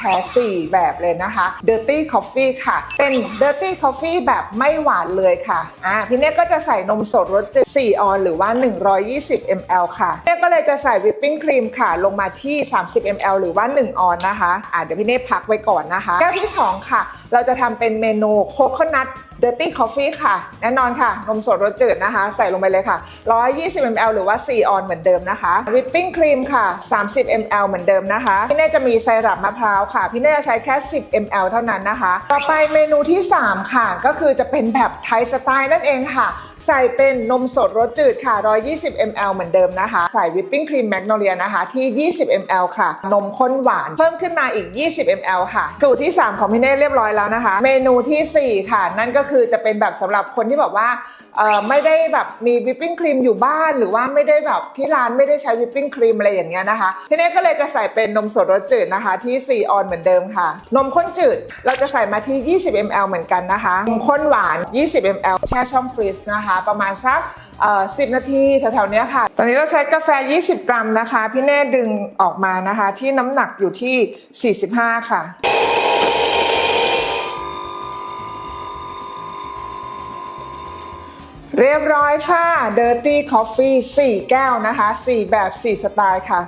แท้4แบบเลยนะคะ Dirty Coffee ค่ะ เป็น Dirty Coffee แบบไม่หวานเลยค่ะ อ่า พี่เน่ก็จะใส่นมสดรสจืด4ออน หรือว่า 120 ml ค่ะเน่ก็เลยจะใส่วิปปิ้งครีมค่ะ ลงมาที่ 30 ml หรือว่า 1 ออนนะคะ อ่าเดี๋ยวพี่เน่พักไว้ก่อนนะคะ แก้วที่ 2 ค่ะ เราจะทำเป็นเมนูโคคอนัทเดอร์ตี้คอฟฟี่ค่ะ แน่นอนค่ะ นมสดรสจืดนะคะ ใส่ลงไปเลยค่ะ 120 ml หรือว่า 4 ออนเหมือนเดิมนะคะ วิปปิ้งครีมค่ะ 30 ml เหมือนเดิมนะคะ พี่เน่จะมีไซรัปมะพร้าวค่ะ พี่เน่จะใช้แค่ 10 ml เท่านั้นนะคะ ต่อไปเมนูที่ 3 ค่ะ ก็คือจะเป็นแบบไทยสไตล์นั่นเองค่ะ ใส่เป็นนมสดรสจืดค่ะ 120 ml เหมือนเดิมนะคะ ใส่วิปปิ้งครีมแมกโนเลียนะคะ ที่ 20 ml ค่ะ นมข้นหวาน เพิ่มขึ้นมาอีก 20 ml ค่ะ สูตรที่ 3 ของพี่เน่เรียบร้อยแล้วนะคะ เมนูทีสี่4 ค่ะ นั่นก็คือจะเป็นแบบสำหรับคนที่บอกว่า เอ่อไม่ได้แบบมีวิปปิ้งครีมอยู่บ้านหรือว่าไม่ได้แบบที่ร้านไม่ได้ใช้วิปปิ้งครีมอะไรอย่างเงี้ยนะคะพี่เน่ก็เลยจะใส่เป็นนมสดรสจืดนะคะ ที่ 4 ออนเหมือนเดิมค่ะ นมข้นจืดเราจะใส่มาที่ 20 ml เหมือนกันนะคะนมข้นหวาน 20 ml แช่ช่องฟรีซนะคะ ประมาณสักเอ่อ10นาทีแถวๆเนี้ยค่ะ ตอนนี้เราใช้กาแฟ 20 กรัมนะคะ พี่เน่ดึงออกมานะคะ ที่น้ำหนักอยู่ที่ 45 ค่ะ เรียบร้อยค่ะ Dirty Coffee 4 แก้วนะคะ 4 แบบ 4 สไตล์ค่ะ